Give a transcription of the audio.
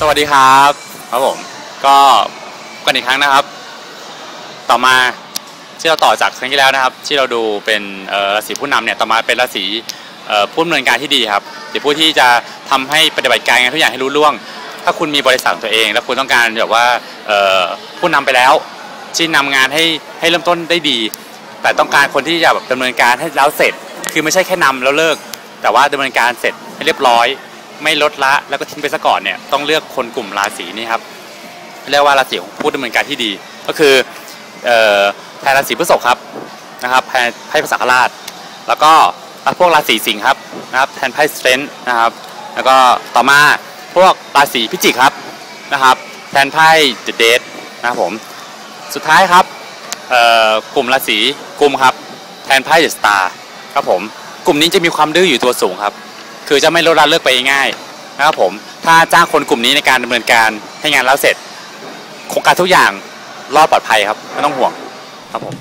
สวัสดีครับครับผมก็กันอีกครั้งนะครับ ต่อมาที่เราต่อจากครั้งที่แล้วนะครับ ที่เราดูเป็นเอ่อราศีผู้นำเนี่ยต่อมาเป็นราศีเอ่อผู้ดำเนินการที่ดีครับหรือผู้ที่จะทำให้ปฏิบัติการงานทุกอย่างให้รู้ล่วง ถ้าคุณมีบริษัทของตัวเอง แล้วคุณต้องการแบบว่าเอ่อผู้นำไปแล้วที่นำงานให้ให้เริ่มต้นได้ดี แต่ต้องการคนที่จะแบบดำเนินการให้แล้วเสร็จ คือไม่ใช่แค่นำแล้วเลิก แต่ว่าดำเนินการเสร็จให้เรียบร้อย ไม่ลดละแล้วก็ทิ้งไปซะก่อนเนี่ยต้องเลือกคนกลุ่มราศีนี้ครับเรียกว่าราศีของผู้ดำเนินการที่ดี ก็คือแทนราศีพฤษภครับนะครับแทนไพ่พระสังฆราช แล้วก็พวกราศีสิงห์ครับนะครับแทนไพ่สเตนนะครับแล้วก็ต่อมาพวกราศีพิจิกครับนะครับแทนไพ่เดเดทนะครับผมสุดท้ายครับกลุ่มราศีกุมครับแทนไพ่เดสตาร์ครับผมกลุ่มนี้จะมีความดื้ออยู่ตัวสูงครับ คือจะไม่ลดละเลิกไปง่ายนะครับผมถ้าจ้างคนกลุ่มนี้ในการดำเนินการให้งานแล้วเสร็จโครงการทุกอย่างรอดปลอดภัยครับไม่ต้องห่วงครับผม